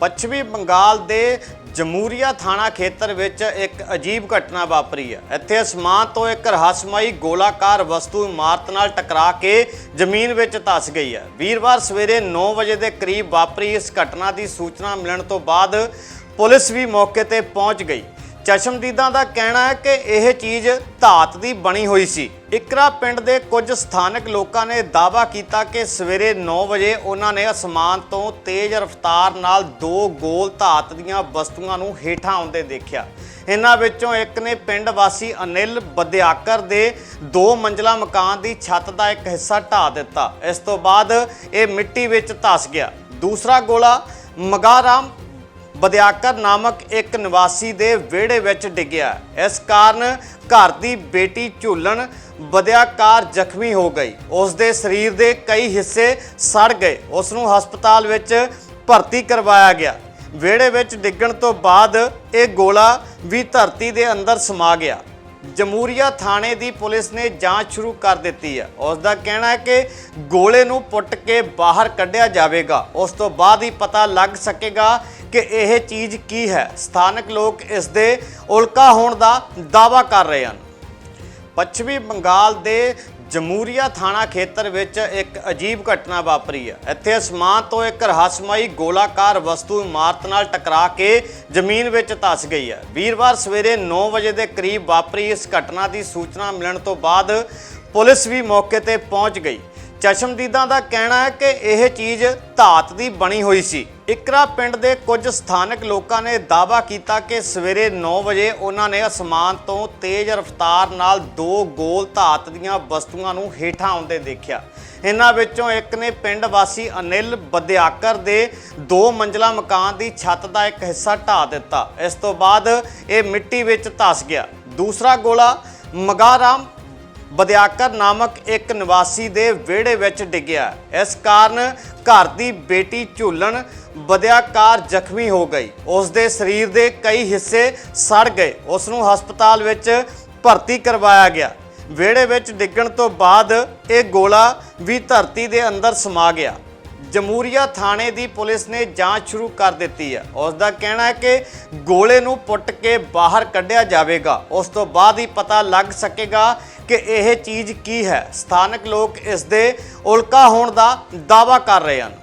ਪੱਛਮੀ ਬੰਗਾਲ ਦੇ ਜਮਹੂਰੀਆ ਥਾਣਾ ਖੇਤਰ ਵਿੱਚ ਇੱਕ ਅਜੀਬ ਘਟਨਾ ਵਾਪਰੀ ਹੈ। ਇੱਥੇ ਅਸਮਾਨ ਤੋਂ ਇੱਕ ਰਹੱਸਮਈ ਗੋਲਾਕਾਰ ਵਸਤੂ ਇਮਾਰਤ ਨਾਲ ਟਕਰਾ ਕੇ ਜ਼ਮੀਨ ਵਿੱਚ ਧੱਸ ਗਈ ਹੈ। ਵੀਰਵਾਰ ਸਵੇਰੇ 9 ਵਜੇ ਦੇ ਕਰੀਬ ਵਾਪਰੀ ਇਸ ਘਟਨਾ ਦੀ ਸੂਚਨਾ ਮਿਲਣ ਤੋਂ ਬਾਅਦ ਪੁਲਿਸ ਵੀ ਮੌਕੇ ਤੇ ਪਹੁੰਚ ਗਈ। ਚਸ਼ਮਦੀਦਾਂ ਦਾ ਕਹਿਣਾ ਹੈ ਕਿ ਇਹ ਚੀਜ਼ ਧਾਤ ਦੀ ਬਣੀ ਹੋਈ ਸੀ। ਇਕਰਾ ਪਿੰਡ ਦੇ ਕੁਝ ਸਥਾਨਕ ਲੋਕਾਂ ਨੇ ਦਾਅਵਾ ਕੀਤਾ ਕਿ ਸਵੇਰੇ 9 ਵਜੇ ਉਹਨਾਂ ਨੇ ਅਸਮਾਨ ਤੋਂ ਤੇਜ਼ ਰਫ਼ਤਾਰ ਨਾਲ ਦੋ ਗੋਲ ਧਾਤ ਦੀਆਂ ਵਸਤੂਆਂ ਨੂੰ ਹੇਠਾਂ ਆਉਂਦੇ ਦੇਖਿਆ। ਇਹਨਾਂ ਵਿੱਚੋਂ ਇੱਕ ਨੇ ਪਿੰਡ ਵਾਸੀ ਅਨਿਲ ਬਦਿਆਕਰ ਦੇ ਦੋ ਮੰਜ਼ਲਾ ਮਕਾਨ ਦੀ ਛੱਤ ਦਾ ਇੱਕ ਹਿੱਸਾ ਢਾ ਦਿੱਤਾ। ਇਸ ਤੋਂ ਬਾਅਦ ਇਹ ਮਿੱਟੀ ਵਿੱਚ ਧਸ ਗਿਆ। ਦੂਸਰਾ ਗੋਲਾ ਮਗਾਰਾਮ ਬਦਿਆਕਰ ਨਾਮਕ ਇੱਕ ਨਿਵਾਸੀ ਦੇ ਵਿਹੜੇ ਵਿੱਚ ਡਿੱਗਿਆ। ਇਸ ਕਾਰਨ ਘਰ ਦੀ ਬੇਟੀ ਝੂਲਣ ਬਦਿਆਕਾਰ ਜ਼ਖਮੀ ਹੋ ਗਈ। ਉਸ ਦੇ ਸਰੀਰ ਦੇ ਕਈ ਹਿੱਸੇ ਸੜ ਗਏ। ਉਸ ਨੂੰ ਹਸਪਤਾਲ ਵਿੱਚ ਭਰਤੀ ਕਰਵਾਇਆ ਗਿਆ। ਵਿਹੜੇ ਵਿੱਚ ਡਿੱਗਣ ਤੋਂ ਬਾਅਦ ਇਹ ਗੋਲਾ ਵੀ ਧਰਤੀ ਦੇ ਅੰਦਰ ਸਮਾ ਗਿਆ। ਜਮਹੂਰੀਆ ਥਾਣੇ ਦੀ ਪੁਲਿਸ ਨੇ ਜਾਂਚ ਸ਼ੁਰੂ ਕਰ ਦਿੱਤੀ ਹੈ। ਉਸ ਦਾ ਕਹਿਣਾ ਹੈ ਕਿ ਗੋਲੇ ਨੂੰ ਪੁੱਟ ਕੇ ਬਾਹਰ ਕੱਢਿਆ ਜਾਵੇਗਾ। ਉਸ ਤੋਂ ਬਾਅਦ ਹੀ ਪਤਾ ਲੱਗ ਸਕੇਗਾ ਕਿ ਇਹ ਚੀਜ਼ ਕੀ ਹੈ? ਸਥਾਨਕ ਲੋਕ ਇਸ ਦੇ ਉਲਕਾ ਹੋਣ ਦਾ ਦਾਅਵਾ ਕਰ ਰਹੇ ਹਨ। ਪੱਛਮੀ ਬੰਗਾਲ ਦੇ ਜਮਹੂਰੀਆ ਥਾਣਾ ਖੇਤਰ ਵਿੱਚ ਇੱਕ ਅਜੀਬ ਘਟਨਾ ਵਾਪਰੀ ਹੈ। ਇੱਥੇ ਅਸਮਾਨ ਤੋਂ ਇੱਕ ਰਹੱਸਮਈ ਗੋਲਾਕਾਰ ਵਸਤੂ ਇਮਾਰਤ ਨਾਲ ਟਕਰਾ ਕੇ ਜ਼ਮੀਨ ਵਿੱਚ ਧੱਸ ਗਈ ਹੈ। ਵੀਰਵਾਰ ਸਵੇਰੇ 9 ਵਜੇ ਦੇ ਕਰੀਬ ਵਾਪਰੀ ਇਸ ਘਟਨਾ ਦੀ ਸੂਚਨਾ ਮਿਲਣ ਤੋਂ ਬਾਅਦ ਪੁਲਿਸ ਵੀ ਮੌਕੇ ਤੇ ਪਹੁੰਚ ਗਈ। ਚਸ਼ਮਦੀਦਾਂ ਦਾ ਕਹਿਣਾ ਹੈ ਕਿ ਇਹ ਚੀਜ਼ ਧਾਤ ਦੀ ਬਣੀ ਹੋਈ ਸੀ। ਇਕਰਾ ਪਿੰਡ ਦੇ ਕੁਝ ਸਥਾਨਕ ਲੋਕਾਂ ਨੇ ਦਾਅਵਾ ਕੀਤਾ ਕਿ ਸਵੇਰੇ 9 ਵਜੇ ਉਹਨਾਂ ਨੇ ਅਸਮਾਨ ਤੋਂ ਤੇਜ਼ ਰਫ਼ਤਾਰ ਨਾਲ ਦੋ ਗੋਲ ਧਾਤ ਦੀਆਂ ਵਸਤੂਆਂ ਨੂੰ ਹੇਠਾਂ ਆਉਂਦੇ ਦੇਖਿਆ। ਇਹਨਾਂ ਵਿੱਚੋਂ ਇੱਕ ਨੇ ਪਿੰਡ ਵਾਸੀ ਅਨਿਲ ਬਦਿਆਕਰ ਦੇ ਦੋ ਮੰਜ਼ਲਾ ਮਕਾਨ ਦੀ ਛੱਤ ਦਾ ਇੱਕ ਹਿੱਸਾ ਢਾ ਦਿੱਤਾ। ਇਸ ਤੋਂ ਬਾਅਦ ਇਹ ਮਿੱਟੀ ਵਿੱਚ ਧਸ ਗਿਆ। ਦੂਸਰਾ ਗੋਲਾ ਮਗਾਰਾਮ ਬਦਿਆਕਰ ਨਾਮਕ ਇੱਕ ਨਿਵਾਸੀ ਦੇ ਵਿਹੜੇ ਵਿੱਚ ਡਿੱਗਿਆ। ਇਸ ਕਾਰਨ ਘਰ ਦੀ ਬੇਟੀ ਝੂਲਣ ਬਦਿਆਕਾਰ ਜ਼ਖਮੀ ਹੋ ਗਈ। ਉਸ ਦੇ ਸਰੀਰ ਦੇ ਕਈ ਹਿੱਸੇ ਸੜ ਗਏ। ਉਸ ਨੂੰ ਹਸਪਤਾਲ ਵਿੱਚ ਭਰਤੀ ਕਰਵਾਇਆ ਗਿਆ। ਵਿਹੜੇ ਵਿੱਚ ਡਿੱਗਣ ਤੋਂ ਬਾਅਦ ਇਹ ਗੋਲਾ ਵੀ ਧਰਤੀ ਦੇ ਅੰਦਰ ਸਮਾ ਗਿਆ। ਜਮਹੂਰੀਆ ਥਾਣੇ ਦੀ ਪੁਲਿਸ ਨੇ ਜਾਂਚ ਸ਼ੁਰੂ ਕਰ ਦਿੱਤੀ ਹੈ। ਉਸ ਦਾ ਕਹਿਣਾ ਹੈ ਕਿ ਗੋਲੇ ਨੂੰ ਪੁੱਟ ਕੇ ਬਾਹਰ ਕੱਢਿਆ ਜਾਵੇਗਾ। ਉਸ ਤੋਂ ਬਾਅਦ ਹੀ ਪਤਾ ਲੱਗ ਸਕੇਗਾ ਕਿ ਇਹ ਚੀਜ਼ ਕੀ ਹੈ। ਸਥਾਨਕ ਲੋਕ ਇਸ ਦੇ ਉਲਕਾ ਹੋਣ ਦਾ ਦਾਅਵਾ ਕਰ ਰਹੇ ਹਨ।